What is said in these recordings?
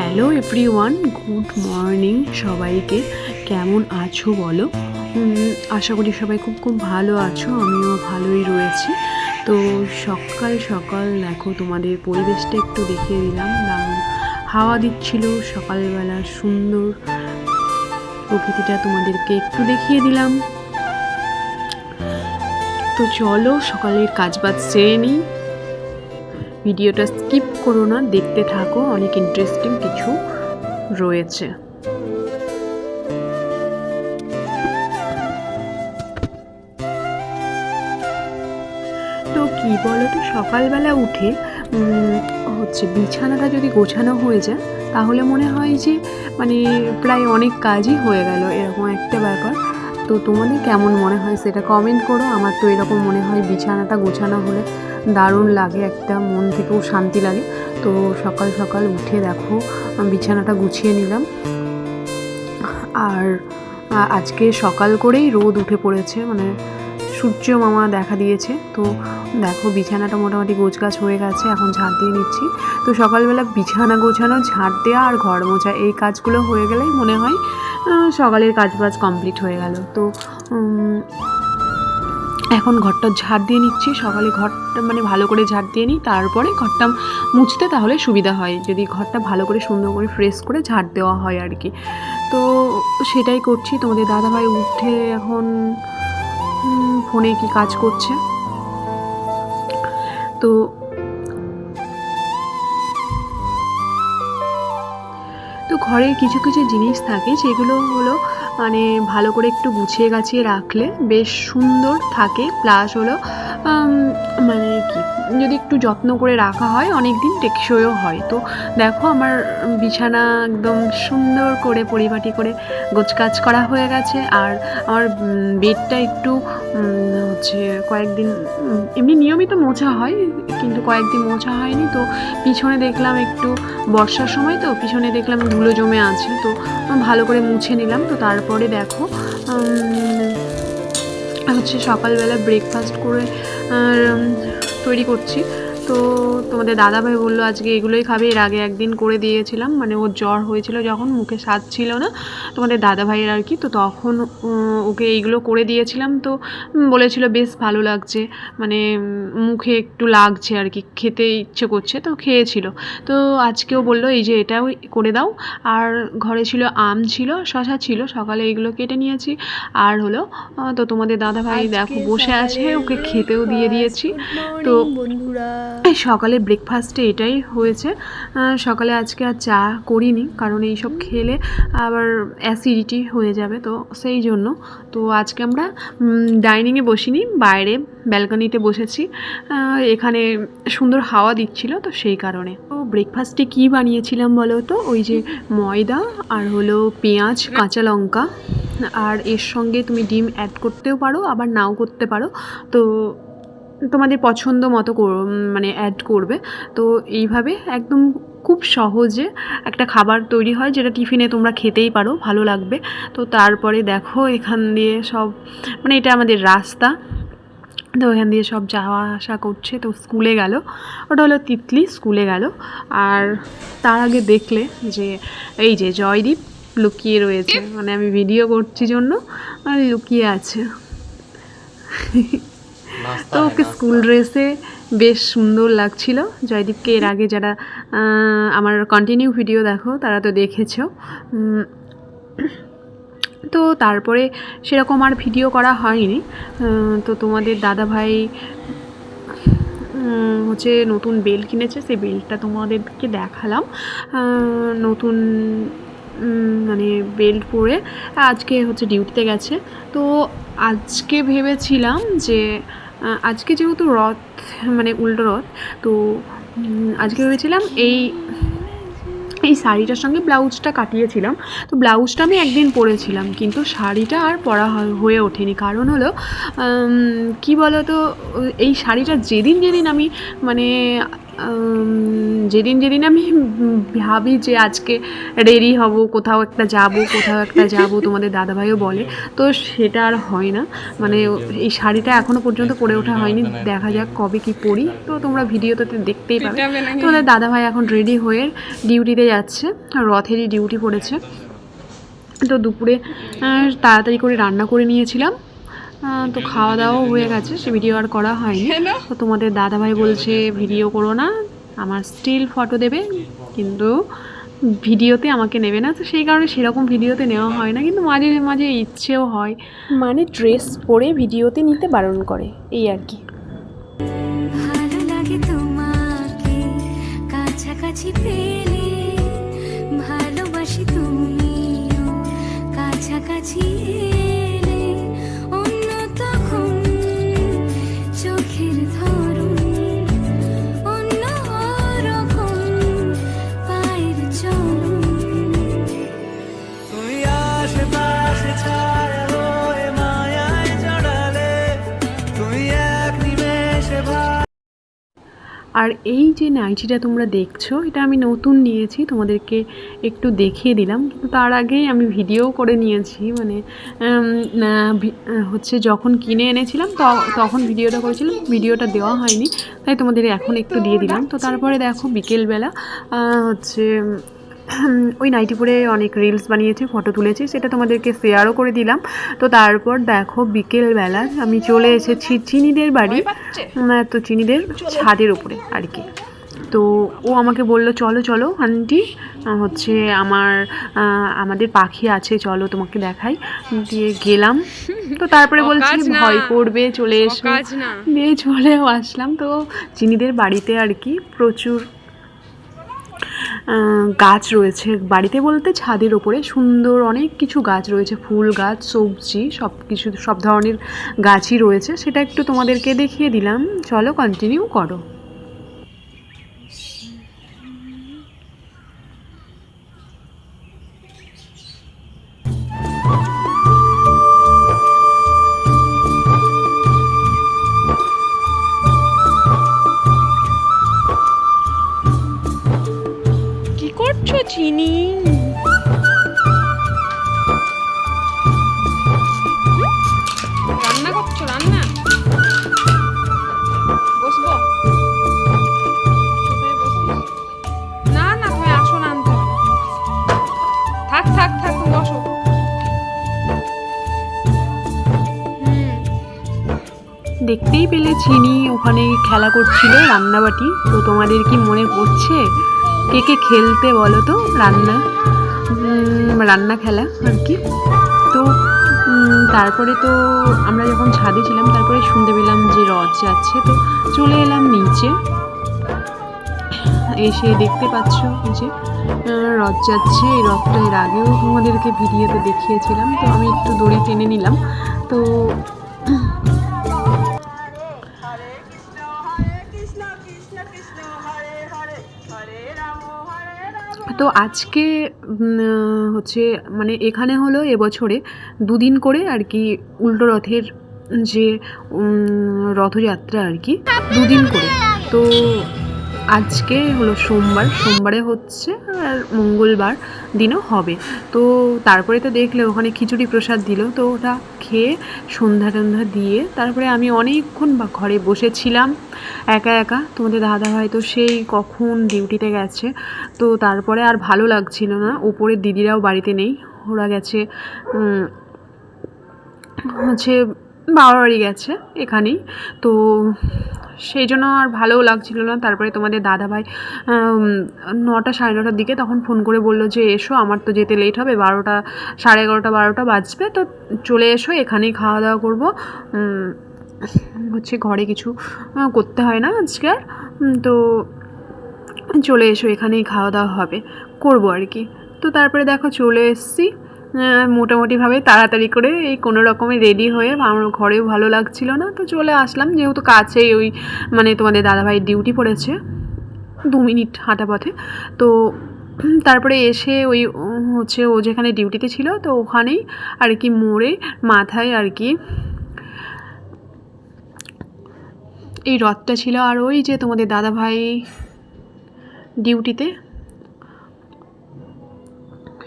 Hello everyone good morning সবাইকে। কেমন আছো বলো? আশা করি সবাই খুব খুব ভালো আছো, আমিও ভালোই রয়েছি। তো সকাল সকাল দেখো, তোমাদের পরিবেশটা একটু দেখিয়ে দিলাম। দারুণ হাওয়া দিচ্ছিল, সকালবেলা সুন্দর প্রকৃতিটা তোমাদেরকে একটু দেখিয়ে দিলাম। তো চলো, সকালের কাজবাজ সেরে নিই। ভিডিওটা স্কিপ করো না, দেখতে থাকো, অনেক ইন্টারেস্টিং কিছু রয়েছে। তো কি বলো তো সকালবেলা উঠে হচ্ছে বিছানাটা যদি গোছানো হয়ে যায়, তাহলে মনে হয় যে মানে প্রায় অনেক কাজই হয়ে গেল, এরকম একটা ব্যাপার। তো তোমাদের কেমন মনে হয় সেটা কমেন্ট করো। আমার তো এরকম মনে হয় বিছানাটা গোছানো হলে দারুণ লাগে, একটা মন থেকেও শান্তি লাগে। তো সকাল সকাল উঠে দেখো, বিছানাটা গুছিয়ে নিলাম। আর আজকে সকাল করেই রোদ উঠে পড়েছে মানে সূর্য মামা দেখা দিয়েছে। তো দেখো বিছানাটা মোটামুটি গোছগাছ হয়ে গেছে, এখন ঝাড় দিয়ে নিচ্ছি। তো সকালবেলা বিছানা গোছানো ঝাড় দেওয়া আর ঘর মোছা, এই কাজগুলো হয়ে গেলেই মনে হয় সকালের কাজ বাজ কমপ্লিট হয়ে গেল। তো এখন ঘরটা ঝাড় দিয়ে নিচ্ছি। সকালে ঘরটা মানে ভালো করে ঝাড় দিয়ে নিই, তারপরে ঘরটা মুছতে তাহলে সুবিধা হয়। যদি ঘরটা ভালো করে সুন্দর করে ফ্রেশ করে ঝাড় দেওয়া হয় আর কি। তো, সেটাই করছি। তোমাদের দাদাভাই উঠে এখন ফোনে কি কাজ করছে? তো তো ঘরে কিছু কিছু জিনিস থাকে, সেগুলো হলো মানে ভালো করে একটু গুছিয়ে গাছিয়ে রাখলে বেশ সুন্দর থাকে। প্লাস হলো মানে কি, যদি একটু যত্ন করে রাখা হয় অনেক দিন টেকসইও হয়। তো দেখো আমার বিছানা একদম সুন্দর করে পরিপাটি করে গোছকাজ করা হয়ে গেছে। আর আমার বেডটা একটু হচ্ছে কয়েকদিন এমনি নিয়মিত মোছা হয়, কিন্তু কয়েকদিন মোছা হয়নি। তো পিছনে দেখলাম একটু বর্ষার সময়, তো পিছনে দেখলাম ধুলো জমে আছে। তো ভালো করে মুছে নিলাম। তো তারপরে দেখো হচ্ছে সকালবেলা ব্রেকফাস্ট করে তৈরি করছি। তো তোমাদের দাদাভাই বলল আজকে এগুলোই খাবে। এর আগে একদিন করে দিয়েছিলাম মানে ওর জ্বর হয়েছিল যখন মুখে স্বাদ ছিল না। তোমাদের দাদাভাইয়ের আর কি তো তখন ওকে এইগুলো করে দিয়েছিলাম। তো বলেছিল বেশ ভালো লাগছে। মানে মুখে একটু লাগছে আর কি খেতে ইচ্ছে করছে তো খেয়েছিল। তো আজকেও বলল এই যে এটাও করে দাও। আর ঘরে ছিল আম ছিল শশা ছিল সকালে এগুলো কেটে নিয়েছি। আর হলো তো তোমাদের দাদাভাই দেখো বসে আছে ওকে খেতেও দিয়ে দিয়েছি। তো বন্ধুরা। সকালে ব্রেকফাস্টে এটাই হয়েছে। সকালে আজকে আর চা করিনি, কারণ এই সব খেলে আবার অ্যাসিডিটি হয়ে যাবে, তো সেই জন্য। তো আজকে আমরা ডাইনিংয়ে বসিনি, বাইরে ব্যালকনিতে বসেছি। এখানে সুন্দর হাওয়া দিচ্ছিল, তো সেই কারণে। তো ব্রেকফাস্টে কী বানিয়েছিলাম বলো তো? ওই যে ময়দা আর হলো পেঁয়াজ, কাঁচা লঙ্কা। আর এর সঙ্গে তুমি ডিম অ্যাড করতেও পারো, আবার নাও করতে পারো। তো তোমাদের পছন্দ মতো মানে অ্যাড করবে। তো এইভাবে একদম খুব সহজে একটা খাবার তৈরি হয় যেটা টিফিনে তোমরা খেতেই পারো, ভালো লাগবে। তো তারপরে দেখো এখান দিয়ে সব মানে এটা আমাদের রাস্তা। তো এখান দিয়ে সব যাওয়া আসা করছে। তো স্কুলে গেল। ওটা হলো তিতলি, স্কুলে গেল। আর তার আগে দেখলে যে এই যে জয়দীপ লুকিয়ে রয়েছে। মানে আমি ভিডিও করছি জন্য। আর লুকিয়ে আছে। তো ওকে স্কুল ড্রেসে বেশ সুন্দর লাগছিল। জয়দীপকে এর আগে যারা আমার কন্টিনিউ ভিডিও দেখো তারা তো দেখেছ। তো তারপরে সেরকম আর ভিডিও করা হয়নি। তো তোমাদের দাদাভাই উম, হচ্ছে নতুন বেল কিনেছে সেই বেলটা তোমাদেরকে দেখালাম। নতুন মানে বেল্ট পরে আজকে হচ্ছে ডিউটিতে গেছে। তো আজকে ভেবেছিলাম যে আজকে যেহেতু রথ মানে উল্টো রথ, তো আজকে ভেবেছিলাম এই এই শাড়িটার সঙ্গে ব্লাউজটা কাটিয়েছিলাম। তো ব্লাউজটা আমি একদিন পরেছিলাম, কিন্তু শাড়িটা আর পরা হয়- ওঠেনি। কারণ হলো কি বলতো, এই শাড়িটা যেদিন যেদিন আমি মানে যেদিন যেদিন আমি ভাবি যে আজকে রেডি হব কোথাও একটা যাব কোথাও একটা যাব তোমাদের দাদাভাইও বলে তো সেটা আর হয় না। মানে এই শাড়িটা এখনও পর্যন্ত পরে ওঠা হয়নি দেখা যাক কবে কি পরি। তো তোমরা ভিডিওতে তো দেখতেই পাবে। তোমাদের দাদাভাই এখন রেডি হয়ে ডিউটিতে যাচ্ছে রথেরই ডিউটি পড়েছে। তো দুপুরে তাড়াতাড়ি করে রান্না করে নিয়েছিলাম। তো খাওয়া দাওয়াও হয়ে গেছে সে ভিডিও আর করা হয়নি। তো তোমাদের দাদাভাই বলছে ভিডিও করো না আমার স্টিল ফটো দেবে। কিন্তু ভিডিওতে আমাকে নেবে না। তো সেই কারণে সেরকম ভিডিওতে নেওয়া হয় না কিন্তু মাঝে মাঝে ইচ্ছেও হয়। মানে ড্রেস পরে ভিডিওতে নিতে বারণ করে এই আর কি। ভালো লাগে তোমাকে কাছাকাছি পেলে ভালোবাসি তুমি। কাছাকাছি আর এই যে নাইটিটা তোমরা দেখছ, এটা আমি নতুন নিয়েছি, তোমাদেরকে একটু দেখিয়ে দিলাম। কিন্তু তার আগেই আমি ভিডিও করে নিয়েছি মানে হচ্ছে যখন কিনে এনেছিলাম তখন ভিডিওটা করেছিলাম, ভিডিওটা দেওয়া হয়নি। তাই তোমাদের এখন একটু দিয়ে দিলাম। তো তারপরে দেখো বিকেলবেলা হচ্ছে ওই নাইটি পরে অনেক রিলস বানিয়েছি ফটো তুলেছি সেটা তোমাদেরকে শেয়ারও করে দিলাম। তো তারপর দেখো বিকেলবেলা আমি চলে এসেছি চিনিদের বাড়ি। তো চিনিদের ছাদের উপরে আর কি। তো ও আমাকে বলল চলো চলো আন্টি হচ্ছে আমার আমাদের পাখি আছে চলো তোমাকে দেখাই। দিয়ে গেলাম। তো তারপরে বলছি ভয় করবে চলে এসো। দিয়ে চলেও আসলাম। তো চিনিদের বাড়িতে আর কি প্রচুর গাছ রয়েছে বাড়িতে বলতে ছাদের ওপরে। সুন্দর অনেক কিছু গাছ রয়েছে, ফুল গাছ, সবজি, সব কিছু, সব ধরনের গাছই রয়েছে। সেটা একটু তোমাদেরকে দেখিয়ে দিলাম। চলো কন্টিনিউ করো। থাক থাক, তুমি বসো। দেখতেই পেলে চিনি ওখানে খেলা করছিল রান্নাবাটি। তো তোমাদের কি মনে পড়ছে? কে কে খেলতে বলো তো, রান্না। রান্না খেলা আর কি। তো তারপরে তো আমরা যখন ছাদে ছিলাম, তারপরে শুনতে পেলাম যে রথ যাচ্ছে। তো চলে এলাম নিচে। এসে দেখতে পাচ্ছ যে রথ যাচ্ছে। এই রথটা এর আগেও তোমাদেরকে ভিডিওতে দেখিয়েছিলাম, তো আমি একটু দড়ি টেনে নিলাম। তো তো আজকে হচ্ছে মানে এখানে হলো এবছরে দুদিন করে আর কি উল্টো রথের যে রথযাত্রা আর কি, দুদিন করে। তো আজকে হলো সোমবার, সোমবারে হচ্ছে আর মঙ্গলবার দিনও হবে। তো তারপরে তো দেখলে ওখানে খিচুড়ি প্রসাদ দিল, তো ওটা খেয়ে সন্ধ্যা টন্ধা দিয়ে তারপরে আমি অনেকক্ষণ বা ঘরে বসেছিলাম একা একা। তোমাদের দাদা ভাই তো সেই কখন ডিউটিতে গেছে, তো তারপরে আর ভালো লাগছিল না। উপরের দিদিরাও বাড়িতে নেই, ওরা গেছে হচ্ছে বাবার বাড়ি গেছে এখানেই। তো সেই জন্য আর ভালোও লাগছিল না। তারপরে তোমাদের দাদাভাই নটা সাড়ে নটার দিকে তখন ফোন করে বলল যে, এসো, আমার তো যেতে লেট হবে, বারোটা, সাড়ে এগারোটা, বারোটা বাজবে, তো চলে এসো, এখানেই খাওয়া দাওয়া করব। হচ্ছে ঘরে কিছু করতে হয় না আজকে আর। তো চলে এসো, এখানেই খাওয়া দাওয়া হবে, করব আর কি। তো তারপরে দেখো চলে এসেছি। মোটামুটিভাবে তাড়াতাড়ি করে এই কোনো রকমে রেডি হয়ে আমার ঘরেও ভালো লাগছিল না, তো চলে আসলাম। যেহেতু কাছেই ওই মানে তোমাদের দাদাভাই ডিউটি পড়েছে দু মিনিট হাঁটা পথে, তো তারপরে এসে ওই হচ্ছে ও যেখানে ডিউটিতে ছিল, তো ওখানেই আর কি মোড়ে, মাথায় আর কি এই রথটা ছিল। আর ওই যে তোমাদের দাদাভাই ডিউটিতে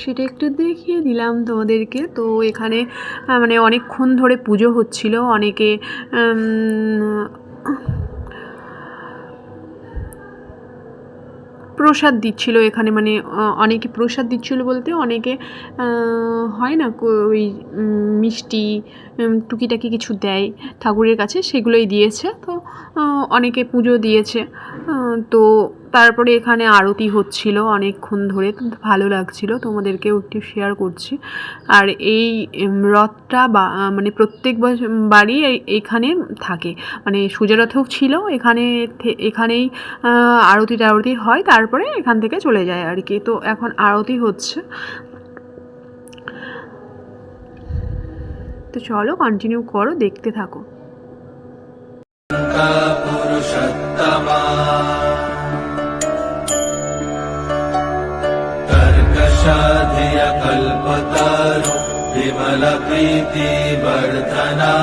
সেটা একটু দেখিয়ে দিলাম তোমাদেরকে। তো এখানে মানে অনেকক্ষণ ধরে পুজো হচ্ছিল, অনেকে প্রসাদ দিচ্ছিল এখানে মানে অনেকে প্রসাদ দিচ্ছিল বলতে অনেকে হয় না ওই মিষ্টি টুকিটাকি কিছু দেয় ঠাকুরের কাছে, সেগুলোই দিয়েছে। তো অনেকে পুজো দিয়েছে। তো তারপরে এখানে আরতি হচ্ছিল অনেকক্ষণ ধরে ভালো লাগছিল। তোমাদেরকেও একটু শেয়ার করছি। আর এই রথটা বা মানে প্রত্যেক এই- এইখানে থাকে। মানে সুজারথেও ছিল, এখানে এখানেই আরতি টারতি হয়, তারপরে এখান থেকে চলে যায় আর কি। তো এখন আরতি হচ্ছে। তো চলো কন্টিনিউ করো, দেখতে থাকো। पुरुषत्तमा तर्कशाधियकल्पतरु विमलप्रीतिवर्धना।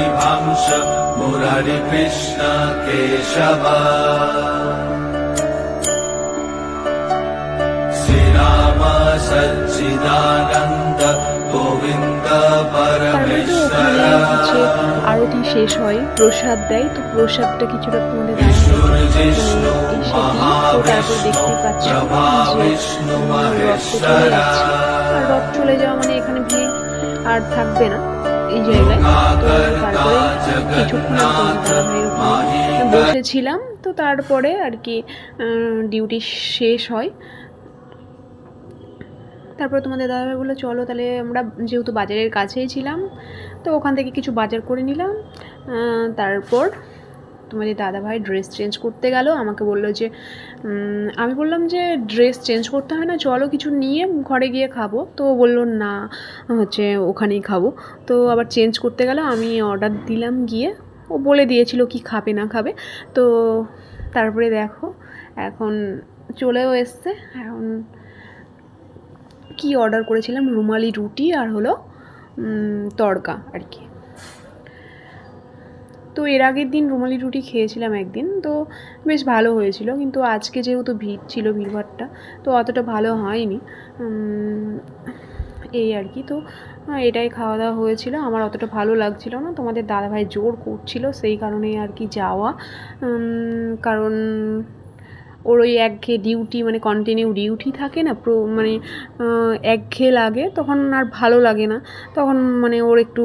वृषनिभांश मुररिकृष्ण केशव श्रीराम सच्चिदानन्द गोविन्द তারপরে তো ওখানে হচ্ছে परमेश्वर আরতি শেষ হয় প্রসাদ দেয় তো প্রসাদটা কিছুটা তোমাদের বিষ্ণু তো তারপর দেখতেই পাচ্ছ মহাবিষ্ণু যে রথ তো চলে যাচ্ছে আর রথ চলে যাওয়া মানে এখানে ভিড় আর থাকবে না এই জায়গায়। তো কিছুক্ষণ বসেছিলাম। তো তারপরে আর কি ডিউটি শেষ হয়। তারপর তোমাদের দাদাভাই বলল, চলো তাহলে আমরা যেহেতু বাজারের কাছেই ছিলাম, তো ওখান থেকে কিছু বাজার করে নিলাম। তারপর তোমাদের দাদাভাই ড্রেস চেঞ্জ করতে গেল, আমাকে বলল যে আমি বললাম যে ড্রেস চেঞ্জ করতে হয় না, চলো কিছু নিয়ে ঘরে গিয়ে খাব। তো বলল, না, হচ্ছে ওখানেই খাব। তো আবার চেঞ্জ করতে গেল, আমি অর্ডার দিলাম গিয়ে। ও বলে দিয়েছিল কি খাবে, না খাবে। তো তারপরে দেখো, এখন চলেও এসছে। এখন কি অর্ডার করেছিলাম? রুমালি রুটি আর হলো তড়কা আর কি। তো এর আগের দিন রুমালি রুটি খেয়েছিলাম একদিন, তো বেশ ভালো হয়েছিল। কিন্তু আজকে যেহেতু ভিড় ছিল ভিড়ভাড়টা, তো অতটা ভালো হয়নি। এই আর কি। তো এটাই খাওয়া দাওয়া হয়েছিল। আমার অতটা ভালো লাগছিল না। তোমাদের দাদাভাই জোর করছিল সেই কারণে আর কি যাওয়া। কারণ ওর ওই একঘেয়ে ডিউটি মানে কন্টিনিউ ডিউটি থাকে না প্রো মানে একঘে একঘেয়ে লাগে, তখন আর ভালো লাগে না। তখন মানে ওর একটু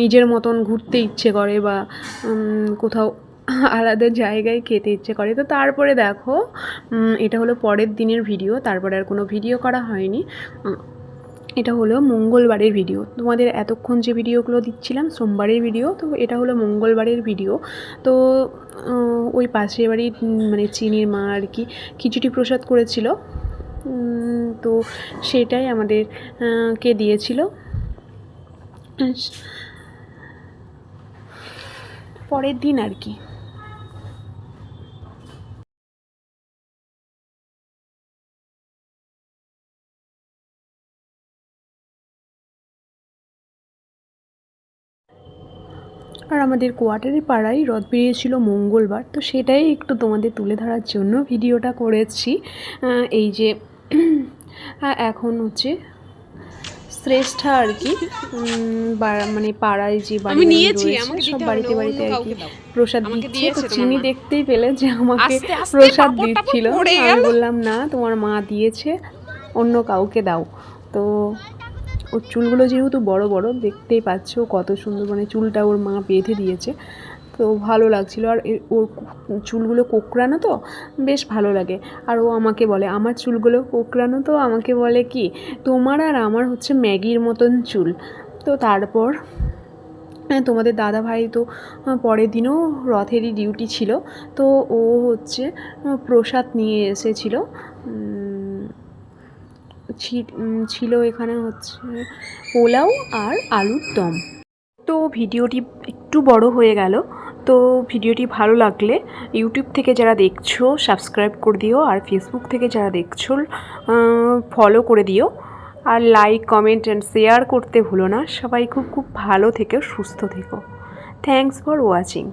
নিজের মতন ঘুরতে ইচ্ছে করে বা কোথাও আলাদা জায়গায় খেতে ইচ্ছে করে। তো তারপরে দেখো এটা হলো পরের দিনের ভিডিও তারপরে আর কোনো ভিডিও করা হয়নি। এটা হলো মঙ্গলবারের ভিডিও তোমাদের এতক্ষণ যে ভিডিওগুলো দিচ্ছিলাম, সোমবারের ভিডিও তো এটা হলো মঙ্গলবারের ভিডিও তো ওই পাশের বাড়ির মানে চিনির মা আর কি খিচুড়ি প্রসাদ করেছিল। তো সেটাই আমাদের কে দিয়েছিল। পরের দিন আর কি। আর আমাদের কোয়ার্টারের পাড়ায় রথ বেরিয়েছিল মঙ্গলবার তো সেটাই একটু তোমাদের তুলে ধরার জন্য ভিডিওটা করেছি। এই যে এখন হচ্ছে শ্রেষ্ঠা আর কি মানে পাড়ায় যে বাড়ি আমি নিয়েছি, সব বাড়িতে বাড়িতে আর কি প্রসাদ দিচ্ছে তো চিনি দেখতেই পেলে যে আমাকে প্রসাদ দিচ্ছিল। আমি বললাম না তোমার মা দিয়েছে অন্য কাউকে দাও। তো ওর চুলগুলো যেহেতু বড় বড় দেখতেই পাচ্ছ কত সুন্দর মানে চুলটা ওর মা বেঁধে দিয়েছে। তো ভালো লাগছিল। আর ওর চুলগুলো কোকড়ানো তো? বেশ ভালো লাগে। আর ও আমাকে বলে আমার চুলগুলো কোকড়ানো তো? আমাকে বলে কি? তোমার আর আমার হচ্ছে ম্যাগির মতন চুল। তো তারপর হ্যাঁ, তোমাদের দাদা ভাই তো পরের দিনও রথেরই ডিউটি ছিল। তো ও হচ্ছে প্রসাদ নিয়ে এসেছিল। ছিল এখানে হচ্ছে পোলাও আর আলুর দম। তো ভিডিওটি একটু বড় হয়ে গেল। তো ভিডিওটি ভালো লাগলে ইউটিউব থেকে যারা দেখছ, সাবস্ক্রাইব করে দিও আর ফেসবুক থেকে যারা দেখছ ফলো করে দিও। আর লাইক কমেন্ট অ্যান্ড শেয়ার করতে ভুলো না। সবাই খুব খুব ভালো থেকো, সুস্থ থেকো। Thanks for watching